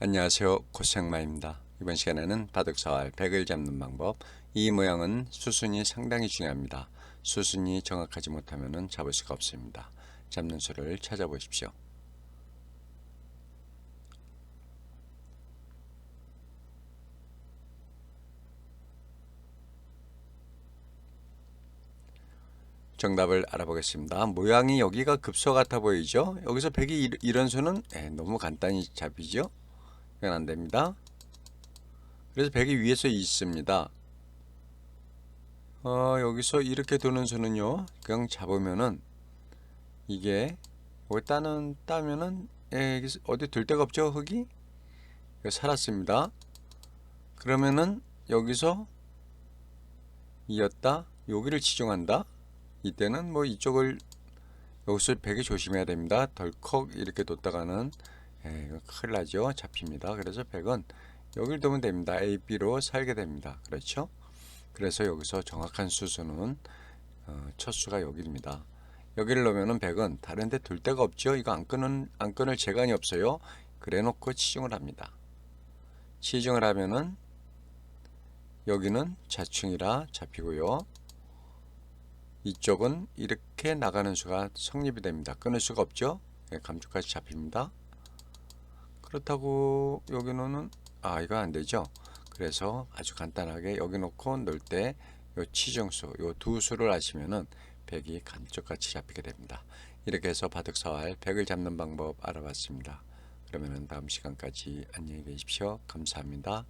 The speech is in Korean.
안녕하세요 고생마입니다 이번 시간에는 바둑사활 백을 잡는 방법 이 모양은 수순이 상당히 중요합니다 수순이 정확하지 못하면 잡을 수가 없습니다 잡는 수를 찾아보십시오 정답을 알아보겠습니다. 모양이 여기가 급소 같아 보이죠? 여기서 백이 이- 이런 수는 예, 너무 간단히 잡히죠? 이건 안 됩니다. 그래서 백이 위에서 있습니다. 어, 여기서 이렇게 도는 수는요, 그냥 잡으면은 이게 여기 따는 따면은 예, 어디 둘 데가 없죠, 흙이? 살았습니다. 그러면은 여기서 이었다, 여기를 치중한다. 이때는 뭐 이쪽을 여기서 백이 조심해야 됩니다. 덜컥 이렇게 뒀다가는 예, 이거 큰일 나죠. 잡힙니다. 그래서 백은 여기를 두면 됩니다. A, B로 살게 됩니다. 그렇죠? 그래서 여기서 정확한 수순은 어, 첫 수가 여기입니다. 여기를 놓으면은 백은 다른 데 둘 데가 없죠. 이거 안 끊은 안 끊을 재간이 없어요. 그래 놓고 치중을 합니다. 치중을 하면은 여기는 자충이라 잡히고요. 이쪽은 이렇게 나가는 수가 성립이 됩니다. 끊을 수가 없죠. 예, 감쪽같이 잡힙니다. 그렇다고 여기는 아 이거 안 되죠. 그래서 아주 간단하게 여기 놓고 넣을 때 요 치중수 요 두 수를 아시면은 백이 감쪽같이 잡히게 됩니다. 이렇게 해서 바둑사활 백을 잡는 방법 알아봤습니다. 그러면은 다음 시간까지 안녕히 계십시오. 감사합니다.